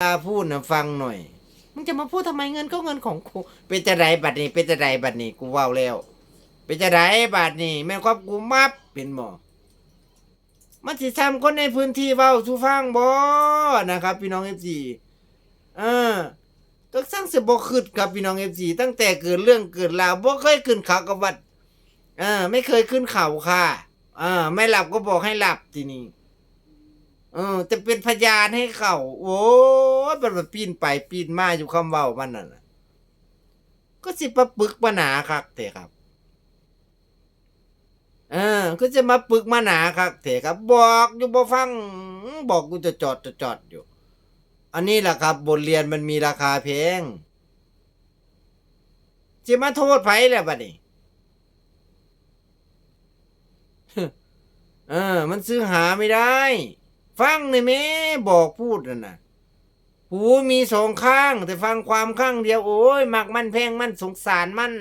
ตาพูดนะฟังหน่อย มึงจะมาพูดทำไมเงินก็เงินของกู เป็นจะไรบัดนี้ เป็นจะไรบัดนี้กูเว้าแล้ว เป็นจะไรบัดนี้แม่นครับกูมับเป็นหมอมันสิทำคนในพื้นที่เว้าสู่ฟังบ่นะครับ พี่น้องเอฟซีเออต้องสร้างเสียบ่ขึ้นครับพี่น้องเอฟซีตั้งแต่เกิดเรื่องเกิดราวบ่เคยขึ้นข่าวกับวัดเออ ไม่เคยขึ้นข่าวค่ะ เออ ไม่หลับก็บอกให้หลับทีนี้ เออจะเป็นพยานให้เขา โอ้ยมันมาปีนไปปีนมาอยู่คำเว้ามันนั่นน่ะ ก็สิประปึกมาหนาคักเถอะครับ เออ ก็จะมาปึกมาหนาคักเถอะครับ บอกอยู่บ่ฟัง บอกกูจะจอดจะจอดอยู่ อันนี้แหละครับ บทเรียนมันมีราคาแพงจะมาโทษไผแหละบัดนี้เออ มันซื้อหาไม่ได้ ฟังในอยแม่บอกพูดน่ะหูมีสองข้าง แต่ฟังความข้างเดียว โอ้ยมักมันแพงมันสงสารมัน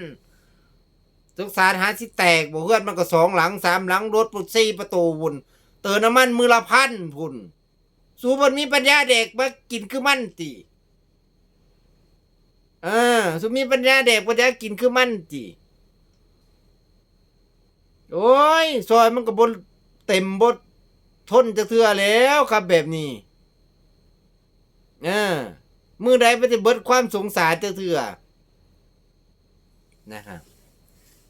สงสารหาสิแตกบอกเพื่อนมันก็สองหลังสามหลังรถปุดซี่ประตูวุ่นเตือนน้ำมันมือละพันพุ่น สูบนมีปัญญาเด็กมากินคือมันตีเออสูมีปัญญาเด็กปัญญากินคือมันตีโอ้ยซอยมันก็บนเต็มบด ทนจะเทื่อแล้วครับแบบนี้เออมือใดไปจะเบิดความสงสารจะเทื่อนะครับ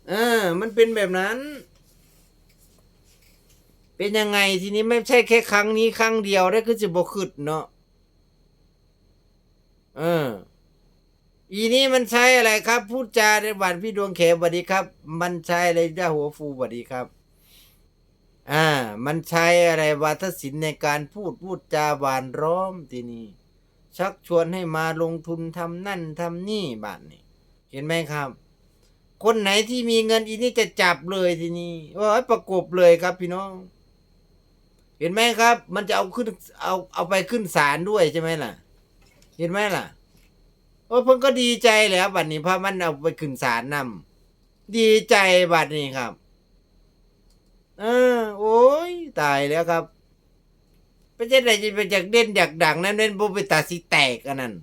เออ มันเป็นแบบนั้น เป็นยังไงทีนี้ไม่ใช่แค่ครั้งนี้ครั้งเดียวได้คือจะบกขึ้นเนาะเออ อีนี้มันใช้อะไรครับ พูดจาในวันพี่ดวงเขมสวัสดีครับ มันใช้อะไรด้าหัวฟูสวัสดีครับ อ่า มันใช้อะไรวาทศิลป์ในการพูดพูดจาหวานร้อมทีนี้ชักชวนให้มาลงทุนทำนั่นทำนี่บ้านนี่เห็นไหมครับ คนไหนที่มีเงินอีนี่จะจับเลยทีนี้ว่าประกบเลยครับพี่น้อง เห็นไหมครับ มันจะเอาขึ้นเอาเอาไปขึ้นศาลด้วยใช่ไหมล่ะ เห็นไหมล่ะโอ้เพิ่นก็ดีใจแล้วบัดนี้เพราะมันเอาไปขึ้นศาลนำดีใจบัดนี้ครับ เออ โอ้ย ตายแล้วครับไม่ใช่แต่จะไปอยากเด่นอยากดังนั่นเด่นบ่ไปตาสีแตกอันนั้น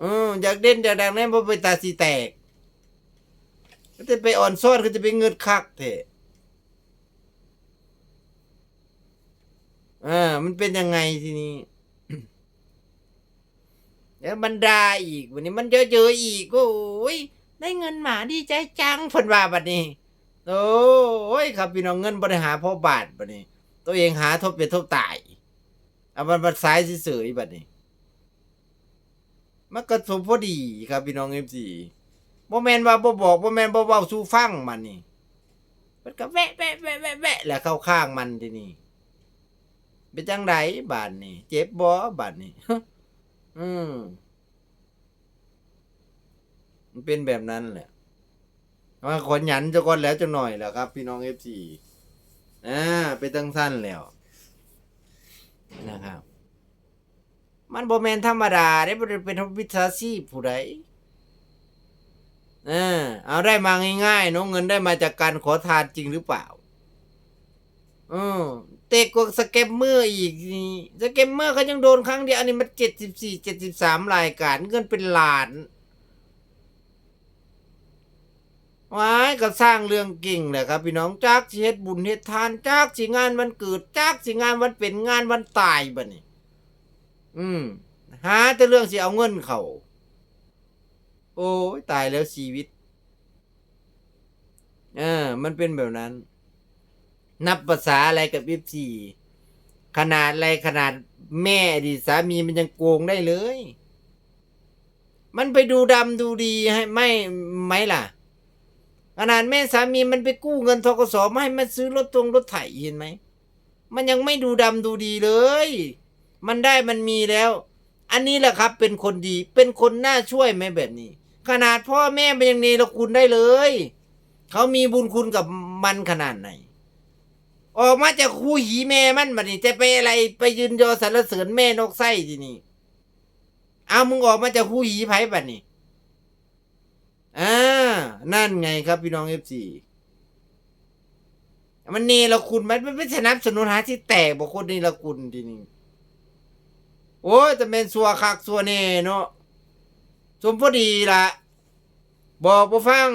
เอออยากเด่นอยากดังนั่นบ่ไปตาสีแตกก็จะไปอ่อนซ้อนก็จะไปเงินคักเถอะอ่ามันเป็นยังไงทีนี้เดี๋ยวมันด่าอีกวันนี้มันเยอะๆอีกโอ้ยได้เงินหมาดีใจจังเพิ่นว่าบัดนี้ โอ้ยครับพี่น้องเงินบริหารพ่อบาทบัดนี้ ตัวเองหาทบเป็นทบตายเอามันบัดซ้ายเฉยๆบัดนี้ มันก็สมพอดีครับพี่น้องเอฟซีบ่แมนว่าบ่บอกบ่แมนบ่เว้าสู่ฟังมันนี่ มันก็แวะแวะแวะแวะแวะแล้วเข้าข้างมันทีนี้เป็นจังไดบาดนี่เจ็บบ่บาดนี่อืมมันเป็นแบบนั้นแหละ ว่าขนหยันจะก่อนแล้วจะหน่อยแหละครับ พี่น้องเอฟซีอ่าเป็นตั้งสั้นแล้วนะครับ มันบ่แมนธรรมดาได้บ่ได้เป็นวิชาชีพผู้ใดเออเอาได้มาง่ายๆน้องเงินได้มาจากการขอทานจริงหรือเปล่าเออเตะกว่าสเก็มเมอร์อีกนี่สเก็มเมอร์เขายังโดนครั้งเดียวอันนี้มันเจ็ดสิบสี่เจ็ดสิบสามรายการเงินเป็นล้าน ว้ายก็สร้างเรื่องเก่งแหละครับพี่น้องจากสิเฮ็ดบุญเฮ็ดทานจากสิงานวันเกิดจากสิงานวันเป็นงานวันตายบัดนี้ อืมหาแต่เรื่องสิเอาเงินเขาโอ้ยตายแล้วชีวิตเออมันเป็นแบบนั้น นับภาษาอะไรกับยิบสีขนาดอะไรขนาดแม่ดีสามีมันยังโกงได้เลย มันไปดูดำดูดีให้ไม่ไหมล่ะ ขนาดแม่สามีมันไปกู้เงินทกสมาให้มันซื้อรถตรงรถไถเห็นไหม มันยังไม่ดูดำดูดีเลย มันได้มันมีแล้ว อันนี้แหละครับเป็นคนดี เป็นคนน่าช่วยไหมแบบนี้ ขนาดพ่อแม่มันยังเนรคุณได้เลย เขามีบุญคุณกับมันขนาดไหน ออกมาจากคู่หีแม่มันบัดนี้จะไปอะไรไปยืนยอสรรเสริญแม่นกไส้ทีนี่เอามึงออกมาจากคู่หีไผ่บัดนี้ อ่า นั่นไงครับพี่น้องเอฟซีมันเนรคุณมันไม่สนับสนุนหาที่แตกบอกคนเนรคุณทีนี้โอ้ยแต่เป็นสัวคักสัวเนเนาะสมพอดีละบอกบ่ฟัง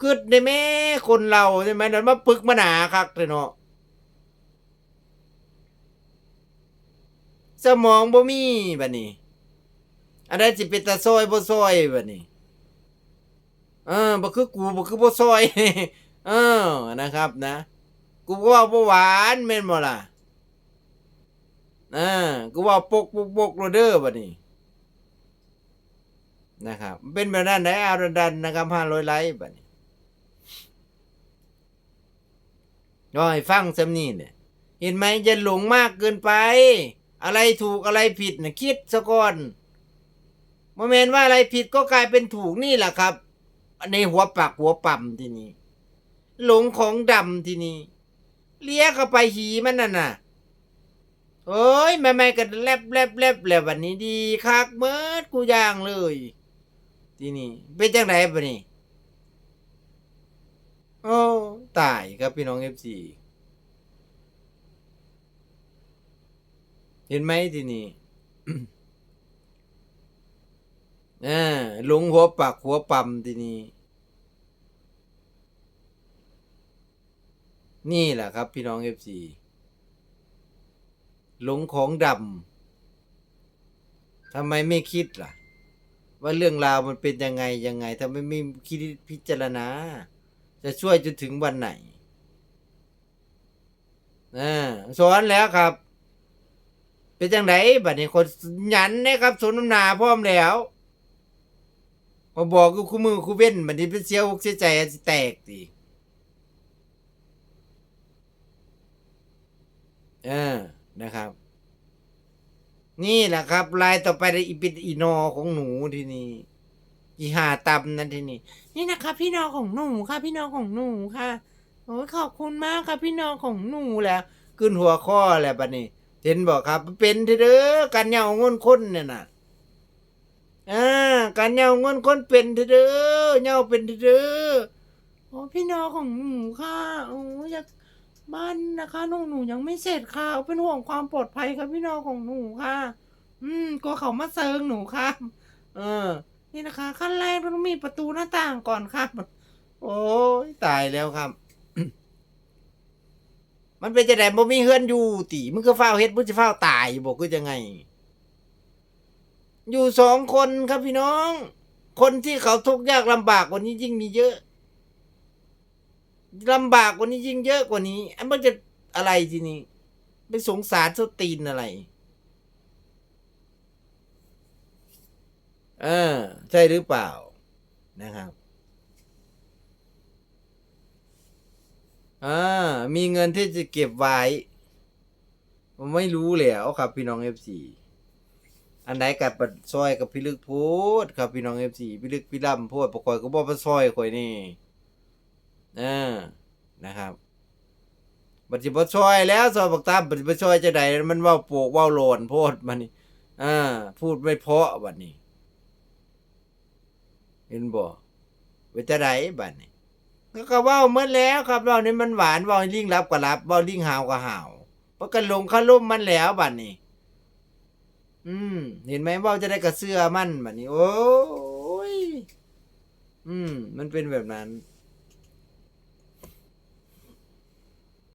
คืดได้แม่คนเราใช่ไหมนั่นมาปึกมาหนาคักเลยเนาะสมองบ่มีบัดนี้ อันใดสิเป็นตาซอยบ่ซอยบัดนี้เออบ่คือกูบ่คือบ่ซอยเออนะครับนะ กูก็ว่าบ่หวานแม่นบ่ล่ะอ่ากูว่าปกปกปกโรเดอร์บัดนี้นะครับเป็นแบบนั้นได้เอาดันนะครับห้าร้อยไลค์บัดนี้ก็ให้ฟังซำนี่เนี่ยเห็นไหมจะหลงมากเกินไป อะไรถูกอะไรผิดนะคิดซะก่อน โมเมนว่าอะไรผิดก็กลายเป็นถูกนี่แหละครับ ในหัวปักหัวปั่มทีนี้ หลงของดำทีนี้ เลี้ยเข้าไปหีมันน่ะน่ะเอ้ยแม่แม่กันแลบแลบแลบแล้ววันนี้ดีคักเมิดกูย่างเลย ทีนี้เป็นจังไหนปะนี่โอ้ตายครับพี่น้องเอฟซีเห็นไหมทีนี้ อ่าหลงหัวปักหัวปั๊มทีนี้ นี่แหละครับพี่น้องเอฟซีหลงของดำทำไมไม่คิดล่ะ ว่าเรื่องราวมันเป็นยังไงยังไงทำไมไม่คิดพิจารณา จะช่วยจนถึงวันไหนอ่าสอนแล้วครับ เป็นจังไดบัดนี้คนหยันนะครับสนน้ำหนาพร้อมแล้ว มาบอกกูคู่มือคู่เว้นบัดนี้เป็นเสียอกเสียใจอาจสิแตกสิเออนะครับ นี่แหละครับลายต่อไปในอีปิดอีนอของหนูทีนี้อีหาตำนั่นทีนี้นี่นะคะพี่น้องของหนูค่ะ พี่น้องของหนูค่ะโอ้ยขอบคุณมากค่ะพี่น้องของหนูแหล้วขึ้นหัวข้อแหละบัดนี้ เห็นบอกครับ เป็นเด้อการเหยางนคนเนี่ยน่ะ อ่าการเหยางนคนเป็นเด้อเหยาเป็นเด้อโอ้พี่น้องของหนูค่ะโอ้อยากบ้านนะคะน้องหนูยังไม่เสร็จค่ะเป็นห่วงความปลอดภัยครับพี่น้องของหนูค่ะ อืมกลัวเขามาเซิงหนูค่ะเออ นี่นะคะ ขั้นแรกต้องมีประตูหน้าต่างก่อนครับโอ้ยตายแล้วครับ มันเป็นจะไหนบ่มีเฮือนอยู่ตีมึงก็เฝ้าเฮ็ดมึงจะเฝ้าตายบอกก็จะไง อยู่สองคนครับพี่น้อง คนที่เขาทุกข์ยากลำบากกว่านี้ยิ่งมีเยอะลำบากกว่านี้ยิ่งเยอะกว่านี้อันมันจะอะไรทีนี้ไปสงสารสตีนอะไร เออ ใช่หรือเปล่านะครับอ่ามีเงินที่จะเก็บไว้ ผมไม่รู้แล้วครับ พี่น้องเอฟซี อันไหนกับปัดซอยกับพี่ลึกพูดครับพี่น้องเอฟซีพี่ลึกพี่ล่ำพูดประกอยก็บอกว่าซอยข่อยนี่เออนะครับบัดจิบซอยแล้วซอยบักตามบัดจิบซอยจะไดมันว่าโปกว่าโลนโพดมันนี่อ่าพูดไม่เพาะบัดนี้ เห็นบ่เวจะไดบัดนี้ก็ก็ว้าเมื่อแล้วครับเว้านี่มันหวานว้าลิงรับก็รับว้าลิงหาวก็หาวเพราะกันลงคาล่มมันแล้วบัดนี้ อืม เห็นไหมเว้าจะได้กระเสื้อมั่นแบบนี้ โอ้ย อืม มันเป็นแบบนั้น